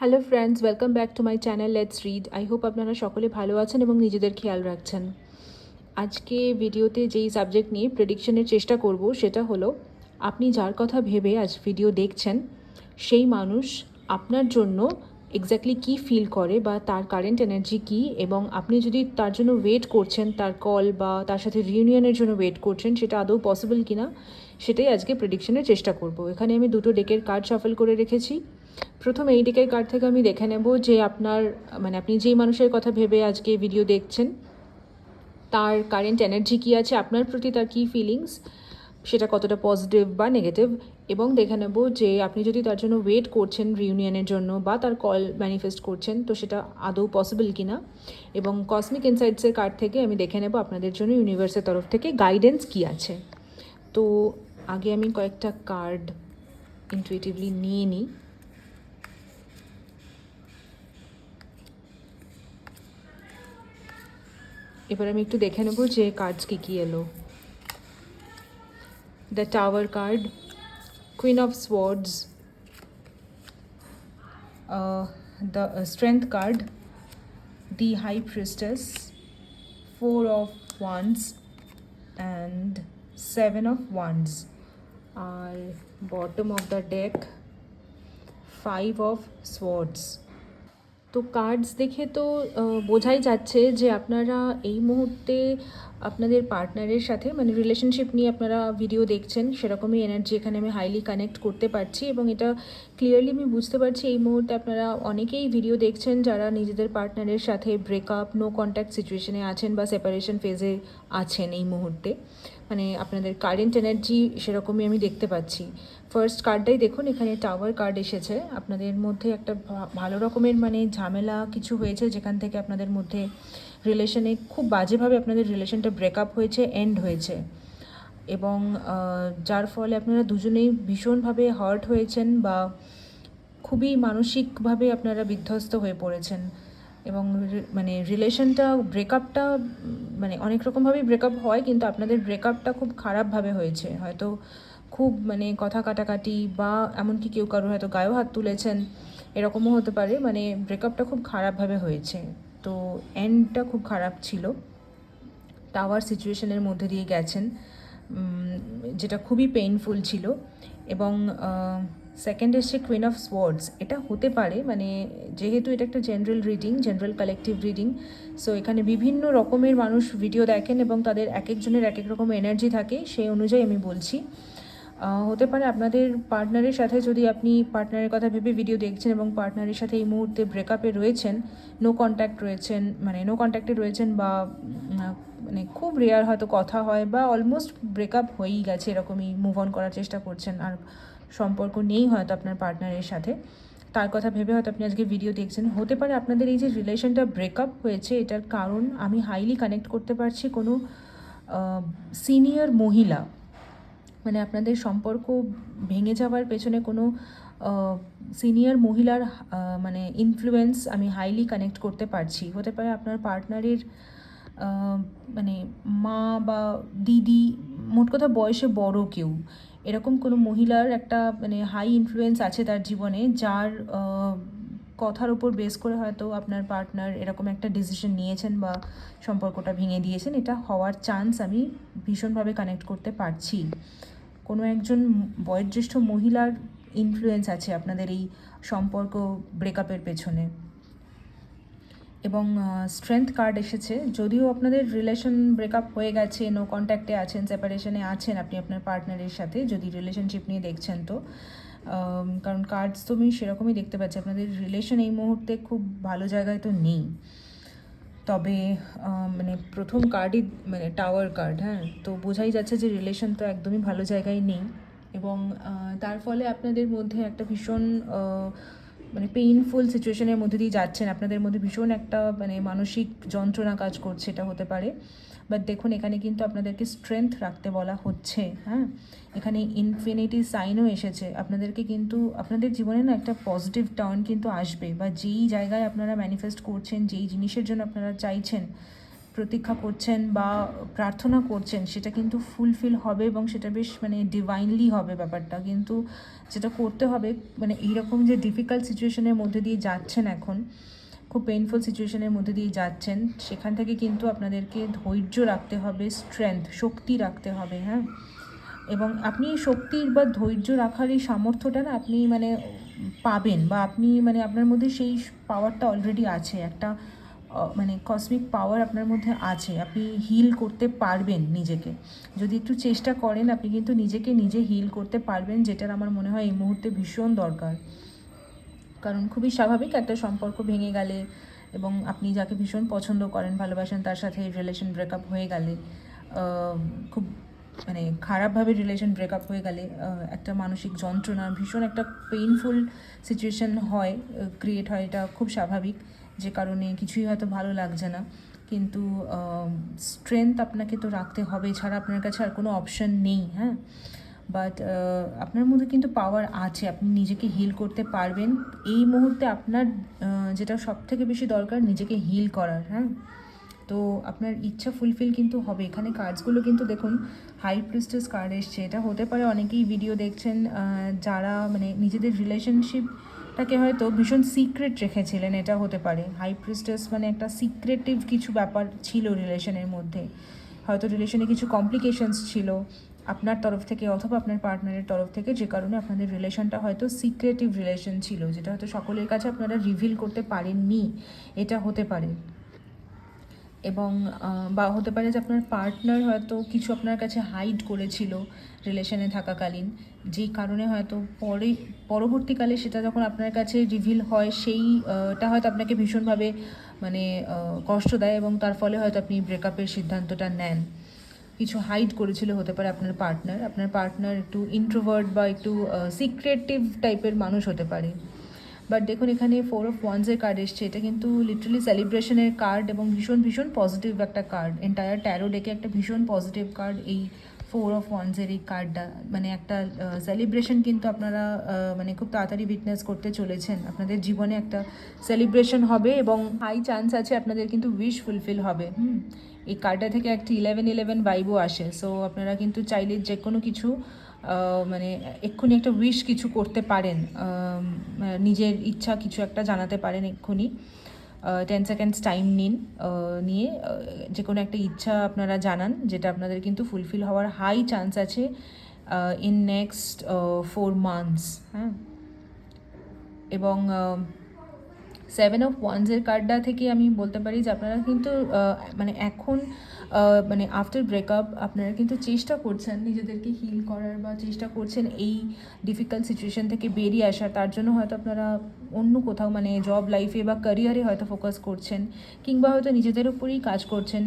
Hello friends welcome back to my channel let's read I hope আপনারা সকলে ভালো আছেন এবং নিজেদের খেয়াল রাখছেন। আজকে ভিডিওতে যেই সাবজেক্ট নিয়ে প্রেডিকশনের চেষ্টা করব, সেটা হলো, আপনি যার কথা ভেবে আজ ভিডিও দেখছেন, সেই মানুষ আপনার জন্য এক্স্যাক্টলি কী ফিল করে বা তার কারেন্ট এনার্জি কী এবং আপনি যদি তার জন্য ওয়েট করছেন, তার কল বা তার সাথে রিউনিয়নের জন্য ওয়েট করছেন, সেটা আদৌ পসিবল কি না সেটাই আজকে প্রেডিকশনের চেষ্টা করব। এখানে আমি দুটো ডেকের কার্ড শাফল করে রেখেছি। প্রথম এই ডেকের কার্ড থেকে আমি দেখে নেব যে আপনার মানে আপনি যেই মানুষের কথা ভেবে আজকে ভিডিও দেখছেন, তার কারেন্ট এনার্জি কী আছে, আপনার প্রতি তার কী ফিলিংস সেটা কতটা পজিটিভ বা নেগেটিভ এবং দেখে নেব যে আপনি যদি তার জন্য ওয়েট করছেন রিউনিয়নের জন্য বা তার কল ম্যানিফেস্ট করছেন, তো সেটা আদৌ পসিবল কি না এবং কসমিক ইনসাইটসের কার্ড থেকে আমি দেখে নেব আপনাদের জন্য ইউনিভার্সের তরফ থেকে গাইডেন্স কী আছে। তো আগে আমি কয়েকটা কার্ড ইনটুইটিভলি নিয়ে নিই। এবার আমি একটু দেখে নেব যে কার্ডস কী কী এলো। The tower card queen of swords the strength card the high priestess four of wands and seven of wands R bottom of the deck five of swords তো কার্ডস দেখে তো বোঝাই যাচ্ছে যে আপনারা এই মুহূর্তে আপনাদের পার্টনারের সাথে মানে রিলেশনশিপ নিয়ে আপনারা ভিডিও দেখছেন, সেরকমই এনার্জি এখানে আমি হাইলি কানেক্ট করতে পারছি এবং এটা ক্লিয়ারলি আমি বুঝতে পারছি এই মুহূর্তে আপনারা অনেকেই ভিডিও দেখছেন যারা নিজেদের পার্টনারের সাথে ব্রেকআপ নো কন্ট্যাক্ট সিচুয়েশনে আছেন বা সেপারেশন ফেজে আছেন এই মুহূর্তে। মানে আপনাদের কারেন্ট এনার্জি সেরকমই আমি দেখতে পাচ্ছি। ফার্স্ট কার্ডটাই দেখুন, এখানে টাওয়ার কার্ড এসেছে। আপনাদের মধ্যে একটা ভালো রকমের মানে ঝামেলা কিছু হয়েছে, যেখান থেকে আপনাদের মধ্যে রিলেশনে খুব বাজেভাবে আপনাদের রিলেশনটা ব্রেকআপ হয়েছে এন্ড হয়েছে। এবং যার ফলে আপনারা দুজনেই ভীষণভাবে হার্ট হয়েছেন বা খুবই মানসিকভাবে আপনারা বিধ্বস্ত হয়ে পড়েছেন। এবং মানে রিলেশনটা ব্রেকআপটা মানে অনেক রকমভাবেই ব্রেকআপ হয়, কিন্তু আপনাদের ব্রেকআপটা খুব খারাপভাবে হয়েছে। হয়তো খুব মানে কথা কাটাকাটি বা এমনকি কেউ কারও হয়তো গায়েও হাত তুলেছেন, এরকমও হতে পারে। মানে ব্রেকআপটা খুব খারাপভাবে হয়েছে। তো এন্ডটা খুব খারাপ ছিল। টাওয়ার সিচুয়েশনের মধ্যে দিয়ে গেছেন। যেটা খুবই পেইনফুল ছিল। এবং সেকেন্ড এসছে কুইন অফ সোয়ার্ডস এটা হতে পারে মানে যেহেতু এটা একটা general reading general collective reading so এখানে বিভিন্ন রকমের মানুষ ভিডিও দেখেন এবং তাদের এক একজনের এক এক রকম এনার্জি থাকে, সেই অনুযায়ী আমি বলছি। হতে পারে আপনাদের পার্টনারের সাথে যদি আপনি পার্টনারের কথা ভেবে ভিডিও দেখছেন এবং পার্টনারের সাথে এই মুহূর্তে ব্রেকআপে রয়েছেন নো কন্ট্যাক্ট রয়েছেন মানে নো কন্ট্যাক্টে রয়েছেন বা মানে খুব রেয়ার হয়তো কথা হয় বা অলমোস্ট ব্রেকআপ হয়েই গেছে, এরকমই মুভ অন করার চেষ্টা করছেন, আর সম্পর্ক নেই হয়তো আপনার পার্টনারের সাথে। তার কথা ভেবে হয়তো আপনি আজকে ভিডিও দেখছেন। হতে পারে আপনাদের এই যে রিলেশনটা ব্রেকআপ হয়েছে, এটার কারণ আমি হাইলি কানেক্ট করতে পারছি কোনো সিনিয়র মহিলা। মানে আপনাদের সম্পর্ক ভেঙে যাওয়ার পেছনে কোনো সিনিয়র মহিলার মানে ইনফ্লুয়েন্স আমি হাইলি কানেক্ট করতে পারছি। হতে পারে আপনার পার্টনারের মানে মা বা দিদি, মোট কথা বয়সে বড় কেউ। এরকম কোনো মহিলার একটা মানে হাই ইনফ্লুয়েন্স আছে তার জীবনে, যার কথার উপর বেস করে হয়তো আপনার পার্টনার এরকম একটা ডিসিশন নিয়েছেন বা সম্পর্কটা ভেঙে দিয়েছেন, এটা হওয়ার চান্স আমি ভীষণভাবে কানেক্ট করতে পারছি। কোনো একজন বয়োজ্যেষ্ঠ মহিলার ইনফ্লুয়েন্স আছে আপনাদের এই সম্পর্ক ব্রেকআপের পেছনে। এবং স্ট্রেংথ কার্ড এসেছে। যদিও আপনাদের রিলেশন ব্রেকআপ হয়ে গেছে নো কন্ট্যাক্টে আছেন সেপারেশনে আছেন আপনি আপনার পার্টনারের সাথে, যদি রিলেশনশিপ নিয়ে দেখছেন তো কারণ কার্ডস তো আমি সেরকমই দেখতে পাচ্ছি। আপনাদের রিলেশন এই মুহূর্তে খুব ভালো জায়গায় তো নেই। তবে মানে প্রথম কার্ডই মানে টাওয়ার কার্ড হ্যাঁ? তো বোঝাই যাচ্ছে যে রিলেশন তো একদমই ভালো জায়গায় নেই। এবং তার ফলে আপনাদের মধ্যে একটা ভীষণ মানে পেইনফুল সিচুয়েশনের মধ্যে দিয়ে যাচ্ছেন। আপনাদের মধ্যে ভীষণ একটা মানে মানসিক যন্ত্রণা কাজ করছে, এটা হতে পারে। বাট দেখুন, এখানে কিন্তু আপনাদেরকে স্ট্রেংথ রাখতে বলা হচ্ছে হ্যাঁ? এখানে ইনফিনিটি সাইনও এসেছে। আপনাদেরকে কিন্তু, আপনাদের জীবনে না একটা পজিটিভ টার্ন কিন্তু আসবে। বা যেই জায়গায় আপনারা ম্যানিফেস্ট করছেন, যেই জিনিসের জন্য আপনারা চাইছেন প্রতীক্ষা করছেন বা প্রার্থনা করছেন, সেটা কিন্তু ফুলফিল হবে এবং সেটা বেশ মানে ডিভাইনলি হবে ব্যাপারটা। কিন্তু যেটা করতে হবে মানে এইরকম যে ডিফিকাল্ট সিচুয়েশনের মধ্যে দিয়ে যাচ্ছেন এখন, খুব পেইনফুল সিচুয়েশনের মধ্যে দিয়ে যাচ্ছেন, সেখান থেকে কিন্তু আপনাদেরকে ধৈর্য রাখতে হবে স্ট্রেংথ শক্তি রাখতে হবে হ্যাঁ? এবং আপনি এই শক্তির বা ধৈর্য রাখার এই সামর্থ্যটা না আপনি মানে পাবেন বা আপনি মানে আপনার মধ্যে সেই পাওয়ারটা অলরেডি আছে। একটা মানে কসমিক পাওয়ার আপনার মধ্যে আছে, আপনি হিল করতে পারবেন নিজেকে। যদি একটু চেষ্টা করেন, আপনি কিন্তু নিজেকে নিজে হিল করতে পারবেন, যেটার আমার মনে হয় এই মুহূর্তে ভীষণ দরকার। কারণ খুবই স্বাভাবিক একটা সম্পর্ক ভেঙে গেলে এবং আপনি যাকে ভীষণ পছন্দ করেন, ভালোবাসেন, তার সাথে রিলেশন ব্রেকআপ হয়ে গেলে খুব মানে খারাপভাবে রিলেশন ব্রেকআপ হয়ে গেলে একটা মানসিক যন্ত্রণা, ভীষণ একটা পেইনফুল সিচুয়েশন হয় ক্রিয়েট হয়, এটা খুব স্বাভাবিক। যে কারণে কিছুই হয়তো ভালো লাগছে না। কিন্তু স্ট্রেংথ আপনাকে তো রাখতে হবে ছাড়া আপনার কাছে আর কোনো অপশন নেই হ্যাঁ? বাট আপনার মধ্যে কিন্তু পাওয়ার আছে, আপনি নিজেকে হিল করতে পারবেন। এই মুহূর্তে আপনার যেটা সব থেকে বেশি দরকার, নিজেকে হিল করার হ্যাঁ? তো আপনার ইচ্ছা ফুলফিল কিন্তু হবে। এখানে কার্ডসগুলো কিন্তু দেখুন হাই প্রিস্টেস কার্ড এসছে। এটা হতে পারে, অনেকেই ভিডিও দেখছেন যারা মানে নিজেদের রিলেশনশিপটাকে হয়তো ভীষণ সিক্রেট রেখেছিলেন, এটা হতে পারে। হাই প্রিস্টেস মানে একটা সিক্রেটিভ কিছু ব্যাপার ছিল রিলেশনের মধ্যে। হয়তো রিলেশনে কিছু কমপ্লিকেশনস ছিল আপনার তরফ থেকে অথবা আপনার পার্টনারের তরফ থেকে, যে কারণে আপনাদের রিলেশনটা হয়তো সিক্রেটিভ রিলেশন ছিল, যেটা হয়তো সকলের কাছে আপনারা রিভিল করতে পারেননি। এটা হতে পারে। এবং বা হতে পারে যে আপনার পার্টনার হয়তো কিছু আপনার কাছে হাইড করেছিল রিলেশনে থাকাকালীন। যেই কারণে হয়তো পরে, পরবর্তীকালে সেটা যখন আপনার কাছে রিভিল হয় সেইটা হয়তো আপনাকে ভীষণভাবে মানে কষ্ট দেয় এবং তার ফলে হয়তো আপনি ব্রেকআপের সিদ্ধান্তটা নেন। কিছু হাইড করেছিল হতে পারে আপনার পার্টনার আপনার পার্টনার একটু ইন্ট্রোভার্ট বা একটু সিক্রেটিভ টাইপের মানুষ হতে পারে। বাট দেখুন, এখানে ফোর অফ ওয়ান্সের কার্ড এসছে। এটা কিন্তু লিটারালি সেলিব্রেশনের কার্ড এবং ভীষণ ভীষণ পজিটিভ একটা কার্ড এন্টায়ার ট্যারো ডেকে একটা ভীষণ পজিটিভ কার্ড এই ফোর অফ ওয়ান্সের এই কার্ডটা মানে একটা সেলিব্রেশন কিন্তু আপনারা মানে খুব তাড়াতাড়ি উইটনেস করতে চলেছেন। আপনাদের জীবনে একটা সেলিব্রেশন হবে এবং হাই চান্স আছে আপনাদের কিন্তু উইশ ফুলফিল হবে। হুম, এই কার্ডটা থেকে একটা ইলেভেন ইলেভেন ভাইবও আসে। সো আপনারা কিন্তু চাইলে যে কোনো কিছু মানে এক্ষুনি একটা উইশ কিছু করতে পারেন নিজের ইচ্ছা কিছু একটা জানাতে পারেন এক্ষুনি। টেন সেকেন্ডস টাইম নিন নিয়ে যে কোনো একটা ইচ্ছা আপনারা জানান, যেটা আপনাদের কিন্তু ফুলফিল হওয়ার হাই চান্স আছে ইন নেক্সট ফোর মান্থস হ্যাঁ। এবং সেভেন অফ ওয়ানসের কার্ডটা থেকে আমি বলতে পারি যে আপনারা কিন্তু মানে এখন মানে আফটার ব্রেকআপ আপনারা কিন্তু চেষ্টা করছেন নিজেদেরকে হিল করার বা চেষ্টা করছেন এই ডিফিকাল্ট সিচুয়েশন থেকে বেরিয়ে আসার। তার জন্য হয়তো আপনারা অন্য কোথাও মানে জব লাইফে বা ক্যারিয়ারে হয়তো ফোকাস করছেন কিংবা হয়তো নিজেদের উপরেই কাজ করছেন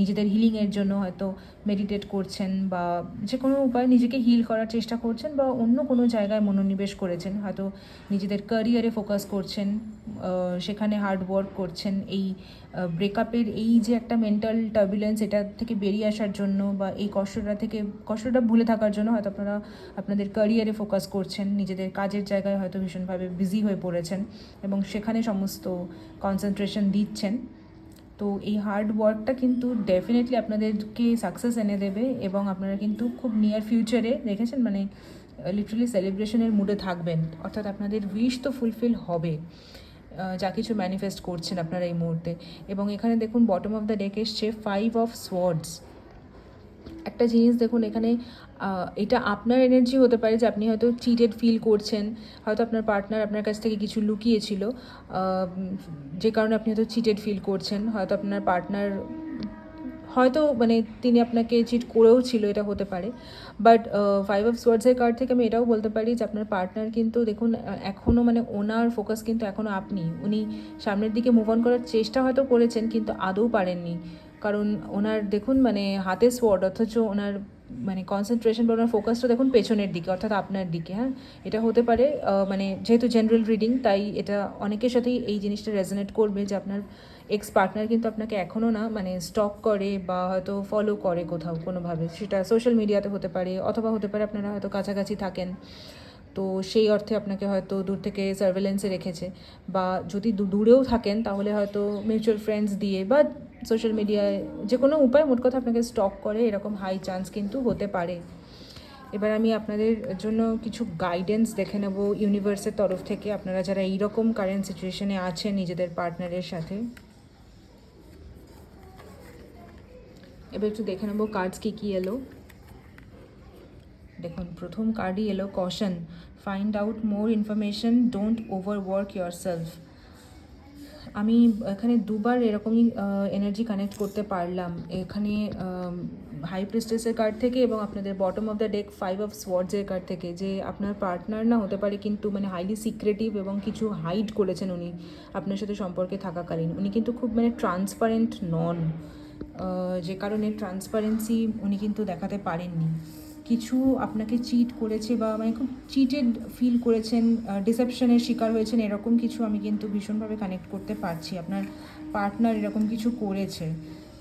নিজেদের হিলিংয়ের জন্য হয়তো মেডিটেট করছেন বা যে কোনো উপায় নিজেকে হিল করার চেষ্টা করছেন বা অন্য কোনো জায়গায় মনোনিবেশ করেছেন। হয়তো নিজেদের ক্যারিয়ারে ফোকাস করছেন। সেখানে হার্ড ওয়ার্ক করছেন। এই ব্রেকআপের এই যে একটা মেন্টাল টার্বুলেন্স এটা থেকে বেরিয়ে আসার জন্য বা এই কষ্টটা থেকে, কষ্টটা ভুলে থাকার জন্য হয়তো আপনারা আপনাদের ক্যারিয়ারে ফোকাস করছেন। নিজেদের কাজের জায়গায় হয়তো ভীষণভাবে বিজি হয়ে পড়েছেন এবং সেখানে সমস্ত কনসেন্ট্রেশন দিচ্ছেন। তো এই হার্ড ওয়ার্কটা কিন্তু ডেফিনেটলি আপনাদেরকে সাকসেস এনে দেবে এবং আপনারা কিন্তু খুব নিয়ার ফিউচারে দেখেছেন? মানে লিটারালি সেলিব্রেশনের মুডে থাকবেন। অর্থাৎ আপনাদের উইশ তো ফুলফিল হবে। যা কিছু ম্যানিফেস্ট করছেন আপনারা এই মুহূর্তে। এবং এখানে দেখুন বটম অফ দ্য ডেক এসছে ফাইভ অফ সোয়ার্ডস একটা জিনিস দেখুন, এখানে এটা আপনার এনার্জি হতে পারে যে আপনি হয়তো চিটেড ফিল করছেন, হয়তো আপনার পার্টনার আপনার কাছ থেকে কিছু লুকিয়েছিল যে কারণে আপনি হয়তো চিটেড ফিল করছেন, হয়তো আপনার পার্টনার হয়তো মানে তিনি আপনাকে চিট করেও ছিল, এটা হতে পারে। বাট ফাইভ অফ সোয়ার্ডসের কার্ড থেকে আমি এটাও বলতে পারি যে আপনার পার্টনার কিন্তু দেখুন এখনও মানে ওনার ফোকাস কিন্তু এখনও আপনি। উনি সামনের দিকে মুভ অন করার চেষ্টা হয়তো করেছেন কিন্তু আদৌ পারেননি। কারণ ওনার দেখুন মানে হাতে সোয়ার্ড অথচ ওনার মানে কনসেন্ট্রেশন বা ওনার ফোকাসটা দেখুন পেছনের দিকে, অর্থাৎ আপনার দিকে হ্যাঁ? এটা হতে পারে মানে যেহেতু জেনারেল রিডিং তাই এটা অনেকের সাথেই এই জিনিসটা রেজনেট করবে যে আপনার এক্স পার্টনার কিন্তু আপনাকে এখনও না মানে স্টক করে বা হয়তো ফলো করে কোথাও কোনোভাবে। সেটা সোশ্যাল মিডিয়াতে হতে পারে অথবা হতে পারে আপনারা হয়তো কাছাকাছি থাকেন। তো সেই অর্থে আপনাকে হয়তো দূর থেকে সার্ভেলেন্সে রেখেছে বা যদি দূরেও থাকেন তাহলে হয়তো মিউচুয়াল ফ্রেন্ডস দিয়ে বা সোশ্যাল মিডিয়ায় যে কোনো উপায় মোট কথা আপনাকে স্টক করে এরকম হাই চান্স কিন্তু হতে পারে। এবার আমি আপনাদের জন্য কিছু গাইডেন্স দেখে নেব ইউনিভার্সের তরফ থেকে। আপনারা যারা এইরকম কারেন্ট সিচুয়েশনে আছেন নিজেদের পার্টনারের সাথে। এবার একটু দেখে নেব কার্ডস কী কী এলো। দেখুন, প্রথম কার্ডই এলো caution find out more information don't overwork yourself আমি এখানে দুবার এরকমই এনার্জি কানেক্ট করতে পারলাম। এখানে হাই প্রিস্টেসের কার্ড থেকে এবং আপনাদের bottom of the deck five of সোয়ার্ডসের card থেকে, যে আপনার পার্টনার না হতে পারে কিন্তু মানে হাইলি সিক্রেটিভ এবং কিছু হাইড করেছেন উনি আপনার সাথে সম্পর্কে থাকাকালীন। উনি কিন্তু খুব মানে ট্রান্সপারেন্ট নন। যে কারণে ট্রান্সপারেন্সি উনি কিন্তু দেখাতে পারেননি। কিছু আপনাকে চিট করেছে বা মানে খুব চিটেড ফিল করেছেন ডিসেপশনের শিকার হয়েছেন, এরকম কিছু আমি কিন্তু ভীষণভাবে কানেক্ট করতে পারছি। আপনার পার্টনার এরকম কিছু করেছে।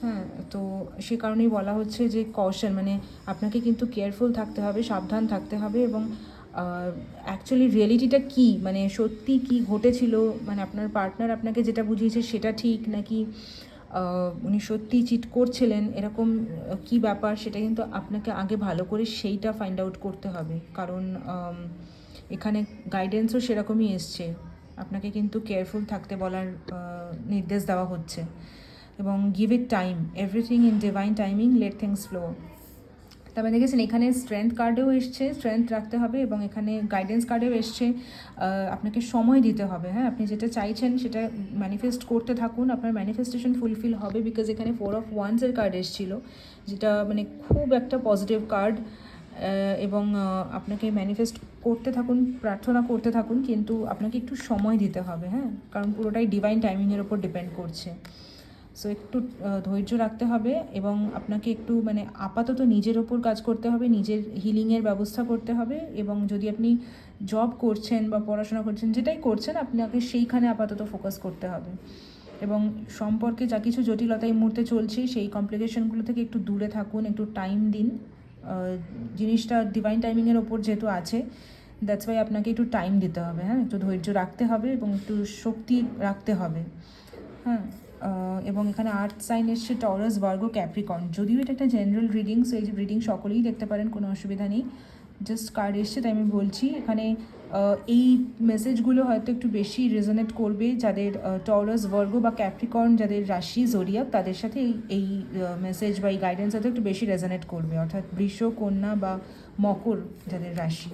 হ্যাঁ তো সে কারণেই বলা হচ্ছে যে কশন মানে আপনাকে কিন্তু কেয়ারফুল থাকতে হবে, সাবধান থাকতে হবে এবং অ্যাকচুয়ালি রিয়েলিটিটা কী? মানে সত্যি কি ঘটেছিল? মানে আপনার পার্টনার আপনাকে যেটা বুঝিয়েছে সেটা ঠিক নাকি উনি সত্যিই চিট করছিলেন, এরকম কি ব্যাপার সেটা কিন্তু আপনাকে আগে ভালো করে সেইটা ফাইন্ড আউট করতে হবে। কারণ এখানে গাইডেন্সও সেরকমই এসছে। আপনাকে কিন্তু কেয়ারফুল থাকতে বলার নির্দেশ দেওয়া হচ্ছে। এবং give it time everything in divine timing let things flow তারপরে দেখেছেন, এখানে স্ট্রেংথ কার্ডেও এসছে স্ট্রেংথ রাখতে হবে এবং এখানে গাইডেন্স কার্ডেও এসছে। আপনাকে সময় দিতে হবে হ্যাঁ? আপনি যেটা চাইছেন সেটা ম্যানিফেস্ট করতে থাকুন, আপনার ম্যানিফেস্টেশন ফুলফিল হবে বিকজ এখানে ফোর অফ ওয়ান্সের কার্ড এসেছিল, যেটা মানে খুব একটা পজিটিভ কার্ড এবং আপনাকে ম্যানিফেস্ট করতে থাকুন, প্রার্থনা করতে থাকুন, কিন্তু আপনাকে একটু সময় দিতে হবে হ্যাঁ? কারণ পুরোটাই ডিভাইন টাইমিংয়ের ওপর ডিপেন্ড করছে। সো একটু ধৈর্য রাখতে হবে এবং আপনাকে একটু মানে আপাতত নিজের ওপর কাজ করতে হবে, নিজের হিলিংয়ের ব্যবস্থা করতে হবে এবং যদি আপনি জব করছেন বা পড়াশোনা করছেন, যেটাই করছেন, আপনাকে সেইখানে আপাতত ফোকাস করতে হবে। এবং সম্পর্কে যা কিছু জটিলতা এই মুহূর্তে চলছে, সেই কমপ্লিকেশনগুলো থেকে একটু দূরে থাকুন, একটু টাইম দিন। জিনিসটা ডিভাইন টাইমিংয়ের ওপর যেহেতু আছে দ্যাটস ওয়াই আপনাকে একটু টাইম দিতে হবে হ্যাঁ? একটু ধৈর্য রাখতে হবে এবং একটু শক্তি রাখতে হবে। হ্যাঁ? এবং এখানে আর্থ সাইন এসছে টরাস, ভার্গ, ক্যাপ্রিকন। যদিও এটা একটা জেনারেল রিডিং সো এই যে রিডিং সকলেই দেখতে পারেন, কোনো অসুবিধা নেই। জাস্ট কার্ড এসছে, তাই আমি বলছি, এখানে এই মেসেজগুলো হয়তো একটু বেশি রেজনেট করবে যাদের টরাস, ভার্গ বা ক্যাপ্রিকন যাদের রাশি জরিয়া তাদের সাথে এই মেসেজ বা এই গাইডেন্স হয়তো একটু বেশি রেজনেট করবে। অর্থাৎ বৃষ, কন্যা বা মকর যাদের রাশি।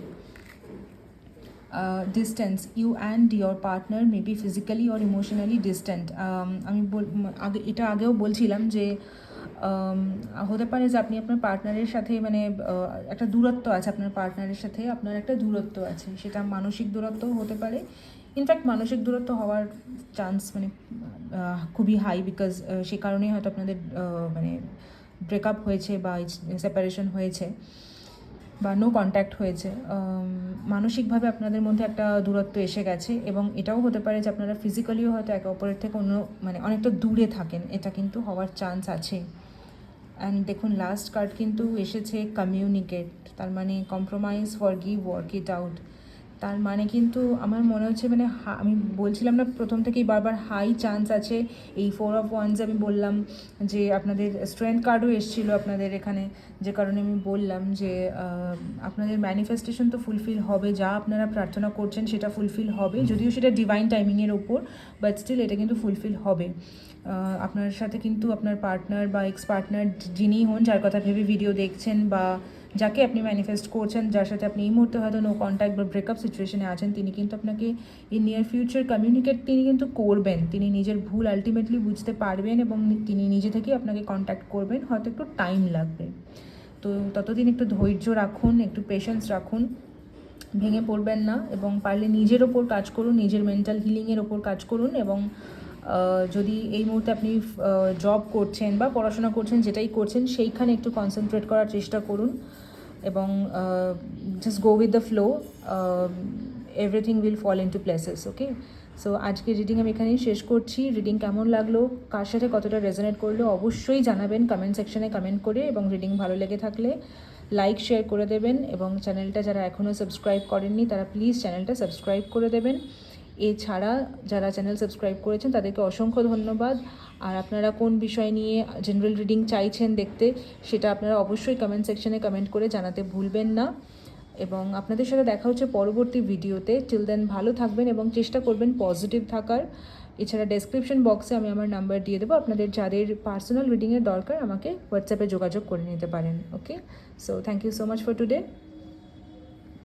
Distance you and your partner may be physically or emotionally distant আমি আগে, এটা আগেও বলছিলাম যে হতে পারে যে আপনি আপনার পার্টনারের সাথে মানে একটা দূরত্ব আছে, আপনার পার্টনারের সাথে আপনার একটা দূরত্ব আছে। সেটা মানসিক দূরত্ব হতে পারে। ইনফ্যাক্ট মানসিক দূরত্ব হওয়ার চান্স মানে খুবই হাই বিকজ সে কারণেই হয়তো আপনাদের মানে ব্রেকআপ হয়েছে বা সেপারেশন হয়েছে। বা নো কন্ট্যাক্ট হয়েছে মানসিকভাবে আপনাদের মধ্যে একটা দূরত্ব এসে গেছে এবং এটাও হতে পারে যে আপনারা ফিজিক্যালিও হয়তো একে অপরের থেকে অন্য মানে অনেকটা দূরে থাকেন, এটা কিন্তু হওয়ার চান্স আছে। অ্যান্ড দেখুন লাস্ট কার্ড কিন্তু এসেছে কমিউনিকেট তার মানে compromise for give work it out তার মানে কিন্তু আমার মনে হচ্ছে মানে আমি বলছিলাম না প্রথম থেকেই বারবার হাই চান্স আছে। এই ফোর অফ ওয়ান্স আমি বললাম যে আপনাদের স্ট্রেংথ কার্ডও এসেছিল আপনাদের এখানে। যে কারণে আমি বললাম যে আপনাদের ম্যানিফেস্টেশন তো ফুলফিল হবে যা আপনারা প্রার্থনা করছেন সেটা ফুলফিল হবে। যদিও সেটা ডিভাইন টাইমিংয়ের ওপর বাট স্টিল এটা কিন্তু ফুলফিল হবে। আপনার সাথে কিন্তু আপনার পার্টনার বা এক্স পার্টনার যিনিই হন যার কথা ভেবে ভিডিও দেখছেন বা যাকে আপনি ম্যানিফেস্ট করছেন, যার সাথে আপনি এই মুহূর্তে হয়তো নো কন্ট্যাক্ট বা ব্রেকআপ সিচুয়েশনে আছেন, তিনি কিন্তু আপনাকে ইন নিয়ার ফিউচার কমিউনিকেট তিনি কিন্তু করবেন। তিনি নিজের ভুল আলটিমেটলি বুঝতে পারবেন এবং তিনি নিজে থেকেই আপনাকে কন্ট্যাক্ট করবেন। হয়তো একটু টাইম লাগবে। তো ততদিন একটু ধৈর্য রাখুন, একটু পেশেন্স রাখুন। ভেঙে পড়বেন না এবং পারলে নিজের ওপর কাজ করুন, নিজের মেন্টাল হিলিংয়ের ওপর কাজ করুন এবং যদি এই মুহূর্তে আপনি জব করছেন বা পড়াশোনা করছেন, যেটাই করছেন, সেইখানে একটু কনসেন্ট্রেট করার চেষ্টা করুন। এবং just go with the flow everything will fall into places okay so আজকে রিডিং আমি এখানেই শেষ করছি। রিডিং কেমন লাগল? কার সাথে কতটা রেজনেট করল? অবশ্যই জানাবেন কমেন্ট সেকশনে কমেন্ট করে এবং রিডিং ভালো লেগে থাকলে লাইক শেয়ার করে দেবেন এবং চ্যানেলটা যারা এখনও সাবস্ক্রাইব করেননি, তারা প্লিজ চ্যানেলটা সাবস্ক্রাইব করে দেবেন। এছাড়া যারা চ্যানেল সাবস্ক্রাইব করেছেন, তাদেরকে অসংখ্য ধন্যবাদ। আর আপনারা কোন বিষয় নিয়ে জেনারেল রিডিং চাইছেন দেখতে, সেটা আপনারা অবশ্যই কমেন্ট সেকশনে কমেন্ট করে জানাতে ভুলবেন না। এবং আপনাদের সাথে দেখা হচ্ছে পরবর্তী ভিডিওতে। টিল দেন ভালো থাকবেন এবং চেষ্টা করবেন পজিটিভ থাকার। এছাড়া ডেসক্রিপশন বক্সে আমি আমার নাম্বার দিয়ে দেবো। আপনাদের যাদের পার্সোনাল রিডিংয়ের দরকার, আমাকে হোয়াটসঅ্যাপে যোগাযোগ করে নিতে পারেন okay so thank you so much for today